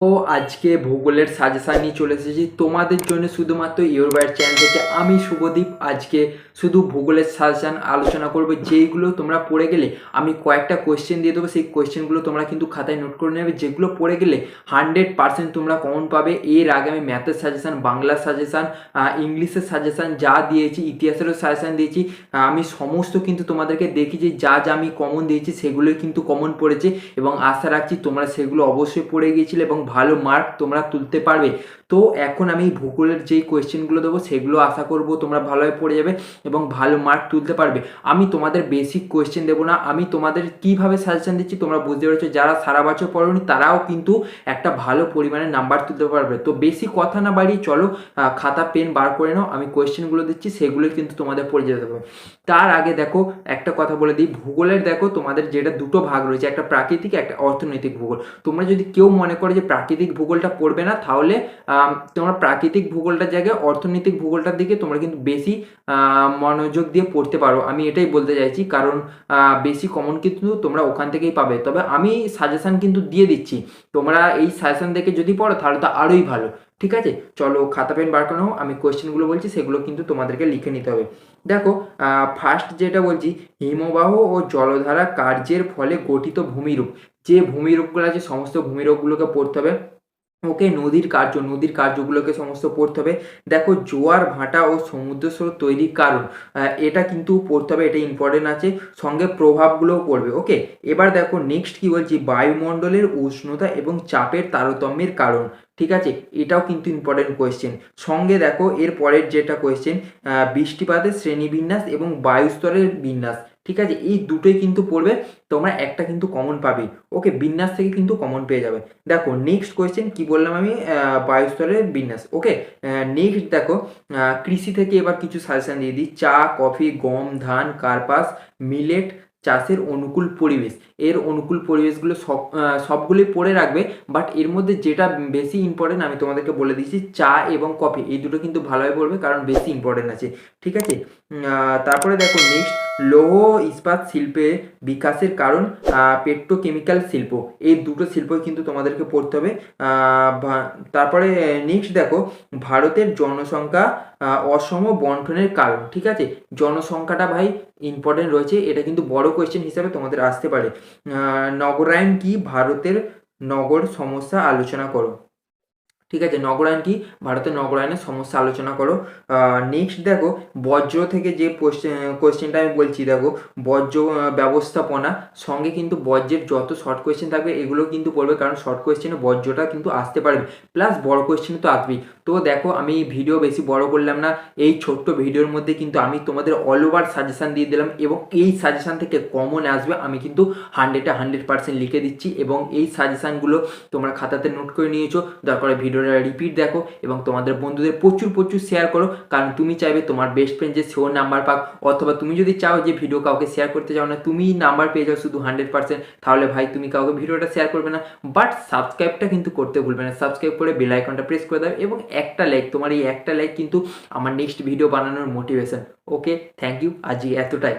ও আজকে ভূগোলের সাজেশান নিয়ে চলে এসেছি। তোমাদের জন্য শুধুমাত্র ইয়োর বাইট চ্যানেল থেকে আমি শুভদীপ আজকে শুধু ভূগোলের সাজেশান আলোচনা করব। যেইগুলো তোমরা পড়ে গেলে আমি কয়েকটা কোয়েশ্চেন দিয়ে দেবো। সেই কোয়েশ্চেনগুলো তোমরা কিন্তু খাতায় নোট করে নেবে। যেগুলো পড়ে গেলে হান্ড্রেড পার্সেন্ট তোমরা কমন পাবে। এর আগে আমি ম্যাথের সাজেশান বাংলার সাজেশান ইংলিশের সাজেশান যা দিয়েছি, ইতিহাসেরও সাজেশান দিয়েছি আমি সমস্ত কিন্তু তোমাদেরকে দেখি যে যা যা আমি কমন দিয়েছি সেগুলোই কিন্তু কমন পড়েছে এবং আশা রাখছি তোমরা সেগুলো অবশ্যই পড়ে গিয়েছিলে এবং ভালো মার্ক তোমরা তুলতে পারবে। তো এখন আমি ভূগোলের যেই কোয়েশ্চেনগুলো দেবো, সেগুলো আশা করব তোমরা ভালোভাবে পড়ে যাবে এবং ভালো মার্ক তুলতে পারবে। আমি তোমাদের বেসিক কোয়েশ্চেন দেবো না, আমি তোমাদের কীভাবে সাজেশন দিচ্ছি তোমরা বুঝতে পেরেছ। যারা সারা বছর পড়নি, তারাও কিন্তু একটা ভালো পরিমাণে নাম্বার তুলতে পারবে। তো বেশি কথা না বাড়িয়ে চলো খাতা পেন বার করে নাও, আমি কোয়েশ্চেনগুলো দিচ্ছি, সেগুলো কিন্তু তোমাদের পড়ে যেতে হবে। তার আগে দেখো, একটা কথা বলে দিই, ভূগোলের দেখো তোমাদের যেটা দুটো ভাগ রয়েছে, একটা প্রাকৃতিক, একটা অর্থনৈতিক ভূগোল। তোমরা যদি কেউ মনে করে যে প্রাকৃতিক ভূগোলটা পড়বে না, তাহলে তোমরা প্রাকৃতিক ভূগোলটার জায়গায় অর্থনৈতিক ভূগোলটার দিকে তোমরা কিন্তু বেশি মনোযোগ দিয়ে পড়তে পারো। আমি এটাই বলতে চাইছি, কারণ বেশি কমন কিন্তু তোমরা ওখান থেকেই পাবে। তবে আমি সাজেশন কিন্তু দিয়ে দিচ্ছি, তোমরা এই সাজেশান দেখে যদি পড়ো, তাহলে তো আরোই ভালো। ঠিক আছে? চলো, খাতা, পেন বার করে আমি কোয়েশ্চেনগুলো বলছি, সেগুলো কিন্তু তোমাদেরকে লিখে নিতে হবে। দেখো ফার্স্ট যেটা বলছি, হিমবাহ ও জলধারা কার্যের ফলে গঠিত ভূমিরূপ। যে ভূমিরূপগুলো আছে, সমস্ত ভূমিরূপগুলোকে পড়তে হবে। ওকে, নদীর কার্য, নদীর কার্যগুলোকে সমস্ত পড়তে হবে। দেখো, জোয়ার, ভাটা ও সমুদ্র স্রোত তৈরির কারণ এটা কিন্তু পড়তে হবে, এটা ইম্পর্টেন্ট আছে, সঙ্গে প্রভাবগুলোও পড়বে, ওকে? এবার দেখো নেক্সট কি বলছি? বায়ুমণ্ডলের উষ্ণতা এবং চাপের তারতম্যের কারণ, ঠিক আছে? এটাও কিন্তু ইম্পর্টেন্ট কোয়েশ্চেন সঙ্গে দেখো, এর পরের যেটা কোয়েশ্চেন বৃষ্টিপাতের শ্রেণীবিন্যাস এবং বায়ুস্তরের বিন্যাস। ঠিক আছে? এই দুটোই কিন্তু পড়বে, তোমরা একটা কিন্তু কমন পাবে। ওকে বিন্যাস থেকে কিন্তু কমন পেয়ে যাবে। দেখো নেক্সট কোয়েশ্চেন কি বললাম আমি? বায়ুস্তরের বিন্যাস। ওকে নেক্সট দেখো কৃষি থেকে এবার কিছু সাজেশন দিয়ে দিই। চা কফি গম, ধান, কার্পাস মিলেট চাষের অনুকূল পরিবেশ। এর অনুকূল পরিবেশগুলো সব সবগুলোই পড়ে রাখবে বাট এর মধ্যে যেটা বেশি ইম্পর্টেন্ট আমি তোমাদেরকে বলে দিচ্ছি, চা এবং কফি এই দুটো কিন্তু ভালোভাবে পড়বে, কারণ বেশি ইম্পর্টেন্ট আছে। ঠিক আছে? তারপরে দেখো নেক্সট লৌহ ইস্পাত শিল্পের বিকাশের কারণ পেট্রোকেমিক্যাল শিল্প। এই দুটো শিল্পই কিন্তু তোমাদেরকে পড়তে হবে। তারপরে নেক্সট দেখো, ভারতের জনসংখ্যা অসম বন্টনের কারণ, ঠিক আছে? জনসংখ্যাটা ভাই ইম্পর্টেন্ট রয়েছে, এটা কিন্তু বড় কোয়েশ্চেন হিসাবে তোমাদের আসতে পারে। নগরায়ণ কি ভারতের নগর সমস্যা আলোচনা করো। ঠিক আছে? নগরায়ণ কি? ভারতের নগরায়ণের সমস্যা আলোচনা করো। নেক্সট দেখো বজ্র থেকে যে কোয়েশ্চেনটা আমি বলছি, দেখো বজ্র ব্যবস্থাপনা সঙ্গে কিন্তু বজ্রের যত শর্ট কোয়েশ্চেন থাকবে এগুলো কিন্তু পড়বে কারণ শর্ট কোয়েশ্চেনে বজ্রটা কিন্তু আসতে পারবে। প্লাস বড় কোয়েশ্চেন তো আসবেই। তো দেখো, আমি ভিডিও বেশি বড় করলাম না। এই ছোট্ট ভিডিওর মধ্যে কিন্তু আমি তোমাদের অল ওভার সাজেশান দিয়ে দিলাম এবং এই সাজেশান থেকে কমন আসবে, আমি কিন্তু হান্ড্রেডে হান্ড্রেড পার্সেন্ট লিখে দিচ্ছি এবং এই সাজেশানগুলো তোমরা খাতাতে নোট করে নিয়েছো। দরকার ভিডিওটা রিপিট দেখো এবং তোমাদের বন্ধুদের প্রচুর প্রচুর শেয়ার করো। কারণ তুমি চাইবে তোমার বেস্ট ফ্রেন্ড যে সেও নাম্বার পাক, অথবা তুমি যদি চাও যে ভিডিও কাউকে শেয়ার করতে চাও না, তুমি নাম্বার পেয়ে যাও শুধু হান্ড্রেড পার্সেন্ট তাহলে ভাই, তুমি কাউকে ভিডিওটা শেয়ার করবে না। বাট সাবস্ক্রাইবটা কিন্তু করতে ভুলবে না। সাবস্ক্রাইব করে বেল আইকনটা প্রেস করে দাও এবং একটা লাইক তোমার এই একটা লাইক কিন্তু আমার নেক্সট ভিডিও বানানোর মোটিভেশন ওকে থ্যাংক ইউ আজই এতটাই।